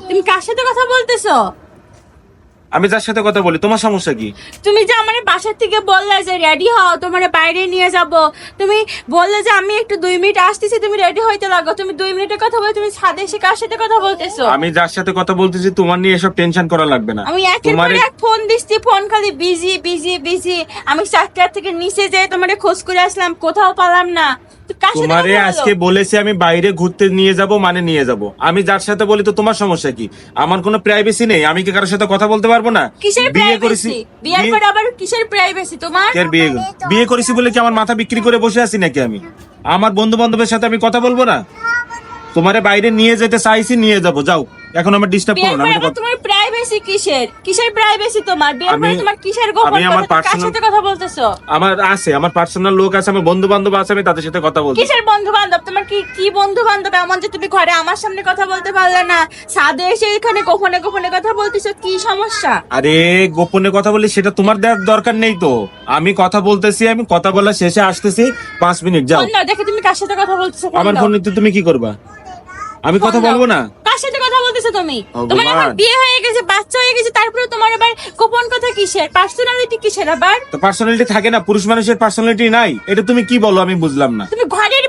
তুমি কার সাথে কথা বলতেছো? আমি যার সাথে কথা বলি তোমার সমস্যা কি? তুমি যে আমার বাসার থেকে বললে যে রেডি হও তোমার বাইরে নিয়ে যাব। তুমি বললে যে আমি একটু দুই মিনিট আসতেছি তুমি রেডি হইতে লাগো। তুমি দুই মিনিটের কথা বলে তুমি ছাদে এসে কার সাথে কথা বলতেছো? আমি যার সাথে কথা বলতেছি তোমার নিয়ে এসব টেনশন করা লাগবে না। আমি একের পর এক ফোন দিচ্ছি ফোন খালি বিজি বিজি বিজি আমি চারটার থেকে নিচে যেয়ে তোমার খোঁজ করে আসলাম কোথাও পেলাম না। তোমারে আজকে বলেছি আমি বাইরে ঘুরতে নিয়ে যাব মানে নিয়ে যাব। আমি যার সাথে বলি তো তোমার সমস্যা কি? আমার কোনো প্রাইভেসি নেই আমি কি কারোর সাথে কথা বলতে পারব? না। কিসের বিয়ে করেছি। বিয়ের পর আবার কিসের প্রাইভেসি তোমার? কে বিয়ে বিয়ে করেছি বলে কি আমার মাথা বিক্রি করে বসে আছি নাকি আমি? আমার বন্ধু বান্ধবের সাথে আমি কথা বলব না? তোমারে বাইরে নিয়ে যেতে চাইছি নিয়ে যাব। যাও এখন আমার ডিস্টার্ব করো না। তোমার প্রাইভেসি কিসের? কিসের প্রাইভেসি তোমার? বিয়ের পরে তোমার কিসের গোপন আমি আমার সাথে কথা বলতেছো? আমার আছে আমার পার্সোনাল লোক আছে আমার বন্ধু বান্ধব আছে আমি তাদের সাথে কথা বলছি কিসের বন্ধু বান্ধব তোমার কি কি বন্ধু বান্ধব এমন যে তুমি ঘরে আমার সামনে কথা বলতে পারলে না। সাদে এসে এখানে গোপনে গোপনে কথা বলতেছো কি সমস্যা? আরে গোপনে কথা বলি সেটা তোমার দেওয়ার দরকার নেই তো। আমি কথা বলতেছি আমি কথা বলা শেষে আসতেছি। পাঁচ মিনিট যাও। ফোন দাও দেখে তুমি কার সাথে কথা বলতেছো ফোন আমার দাও। ফোন নিতে তুমি কি করবা? আমি কথা বলব না? কার সাথে কথা বলতেছো তুমি? ভগবান। তোমার আবার বিয়ে হয়ে গেছে বাচ্চা হয়ে গেছে তারপরে তোমার আবার গোপন কথা কিসের? পার্সোনালিটি কিসের আবার? তো পার্সোনালিটি থাকে না পুরুষ মানুষের পার্সোনালিটি নাই। এটা তুমি কি বলো আমি বুঝলাম না। তুমি ঘরের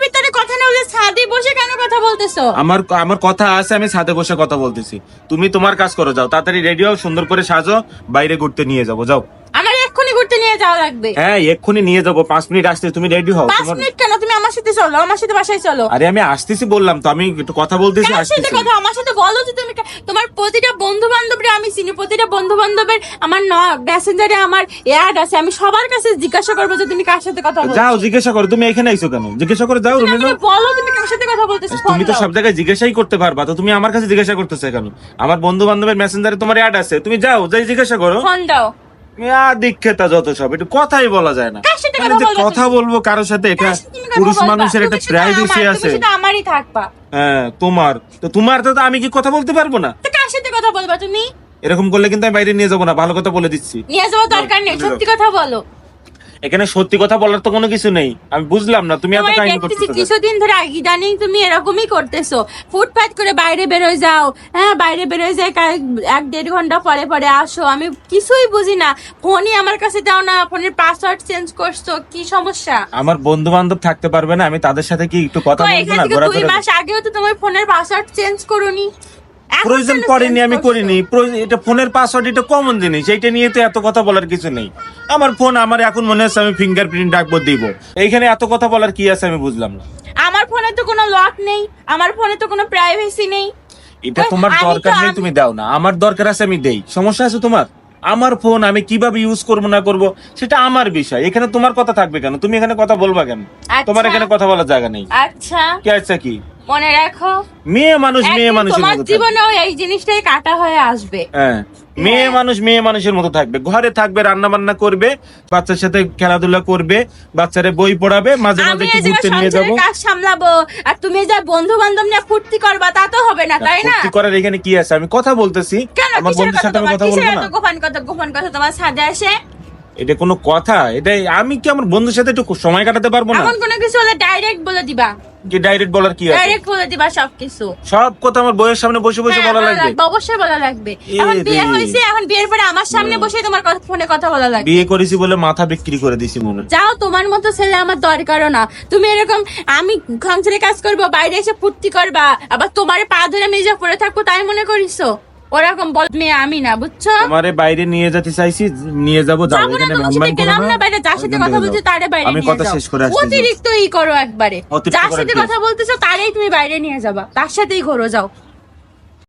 বলে ছাদে বসে কেন কথা বলতেছো? আমার আমার কথা আছে আমি ছাদে বসে কথা বলতেছি। তুমি তোমার কাজ করো যাও। তাড়াতাড়ি রেডি হও সুন্দর করে সাজো বাইরে ঘুরতে নিয়ে যাব যাও। আমার এক্ষুনি ঘুরতে নিয়ে যাওয়া লাগবে। হ্যাঁ এক্ষুনি নিয়ে যাব। পাঁচ মিনিট আসতে তুমি রেডি হও। পাঁচ মিনিট কেন? আমার সাথে চলো আমার সাথে বাসায় চলো। আরে আমি আসতেছি বললাম তো আমি একটু কথা বলতেছি কার সাথে আসতেছি। কথা? আমার সাথে বলো যে তুমি কা- তোমার প্রতিটা বন্ধু বান্ধবরে আমি চিনি প্রতিটা বন্ধু বান্ধবের আমার মেসেঞ্জারে আমার অ্যাড আছে আমি সবার কাছে জিজ্ঞাসা করব যে তুমি কার সাথে কথা বলছো। যাও জিজ্ঞাসা করো তুমি এখানে আইছো কেন? জিজ্ঞাসা করে যাও রুমে যাও। আমাকে বলো তুমি কার সাথে কথা বলতেছো তুমি তো সব জায়গায় জিজ্ঞাসাই করতে পারবা তো তুমি আমার কাছে জিজ্ঞাসা করতেছো কেন? আমার বন্ধু বান্ধবের মেসেঞ্জারে তোমার অ্যাড আছে তুমি যাও যাই জিজ্ঞাসা করো। ফোন দাও। দীক্ষেতা যত সব একটু কথাই বলা যায় না। কার সাথে মানে কথা যে বলবে কথা বলব কারোর সাথে এটা কার সাথে তুমি কথা পুরুষ বলবা? মানুষের একটা প্রাইভেসি আমার, আছে তুমি শুধু আমারই থাকবা। হ্যাঁ তোমার। তো তোমার তো আমি কি কথা বলতে পারব না? তো কার সাথে কথা বলবা তুমি? এরকম করলে কিন্তু আমি বাইরে নিয়ে যাব না ভালো কথা বলে দিচ্ছি। নিয়ে যাওয়ার দরকার নেই সত্যি কথা বলো। এখানে সত্যি কথা বলার তো কোনো কিছু নেই। আমি বুঝলাম না তুমি এত কাহিনী করতেছো কিছুদিন ধরে ইদানিং তুমি এরকমই করতেছো। ফুটপাত করে বাইরে বেরোয় যাও। হ্যাঁ বাইরে বেরোয় যায় কা- এক দেড় ঘণ্টা পরে পরে আসো। আমি কিছুই বুঝি না। ফোনই আমার কাছে দাও না ফোনের পাসওয়ার্ড চেঞ্জ করছ কি সমস্যা? আমার বন্ধু বান্ধব থাকতে পারবে না আমি তাদের সাথে কি একটু কথা বলব না? দুই মাস আগেও তো তোমার ফোনের পাসওয়ার্ড চেঞ্জ করোনি। প্রয়োজন পড়েনি আমি করিনি। এটা ফোনের পাসওয়ার্ড এটা কমন জিনিস এইটা নিয়ে তো এত কথা বলার কিছু নেই। আমার ফোন আমার এখন মনে হচ্ছে আমি ফিঙ্গারপ্রিন্ট ডাকবো দিব। এইখানে এত কথা বলার কি আছে আমি বুঝলাম না। আমার ফোনে তো কোনো লক নেই আমার ফোনে তো কোনো প্রাইভেসি নেই। এটা তোমার দরকার নেই তুমি দাও না। আমার দরকার আছে আমি দেই। সমস্যা আছে তোমার? আমার ফোন আমি কীভাবে ইউজ করব না করব সেটা আমার বিষয়। এখানে তোমার কথা থাকবে কেন? তুমি এখানে কথা বলবা কেন? আচ্ছা। তোমার এখানে কথা বলার জায়গা নেই। আচ্ছা। কি আছে কি? মনে রাখো মেয়ে মানুষ মেয়ে মানুষের তোমার মতো জীবনেও এই জিনিসটাই কাটা হয়ে আসবে। হ্যাঁ মেয়ে মানুষ মেয়ে মানুষের মতো থাকবে। ঘরে থাকবে রান্না বান্না করবে বাচ্চার সাথে খেলাধুলা করবে বাচ্চারে বই পড়াবে মাঝে মাঝে একটু ঘুরতে নিয়ে যাব। কাজ সামলাবো আর তুমি যা বন্ধু বান্ধব নিয়ে ফুর্তি করবা তা তো হবে না তাই না? ফুর্তি করার এখানে কি আছে? আমি কথা বলতেছি। আমার বন্ধুর সাথে আমি কথা বলব না। গোপন কথা গোপন কথা তোমার সাথে আসে এটা কোনো কথা? এটাই আমি কি আমার বন্ধুর সাথে একটু সময় কাটাতে পারব না? এমন কোনো কিছু হলে ডাইরেক্ট বলে দিবা। কি ডাইরেক্ট বলার কি আছে? ডাইরেক্ট বলে দিবা সবকিছু। সব কথা আমার বইয়ের সামনে বসে বসে হ্যাঁ, বলা লাগবে। অবশ্যই বলা লাগবে। এখন বিয়ে হইছে এখন বিয়ের পরে আমার সামনে বসে তোমার কথা ফোনে কথা বলা লাগবে। বিয়ে করেছি বলে মাথা বিক্রি করে দিছি মনে যাও তোমার মতো ছেলে আমার দরকারও না। তুমি এরকম আমি সংসারে কাজ করব বাইরে এসে ফুর্তি করবা। আবার তোমার পা ধরে মেজা পড়ে থাকব তাই মনে করিস ওরকম বল মেয়ে আমি না বুঝছ? তোমারে বাইরে নিয়ে যেতে চাইছি নিয়ে যাব যাব এখানে সাথে গেলাম না। বাইরে যার সাথে কথা বলছো তারে বাইরে আমি কথা শেষ করে আসছি অতিরিক্ত ই করো একবারে। যার সাথে কথা বলতেছো তারেই তুমি বাইরে নিয়ে যাবা তার সাথেই ঘোরো যাও।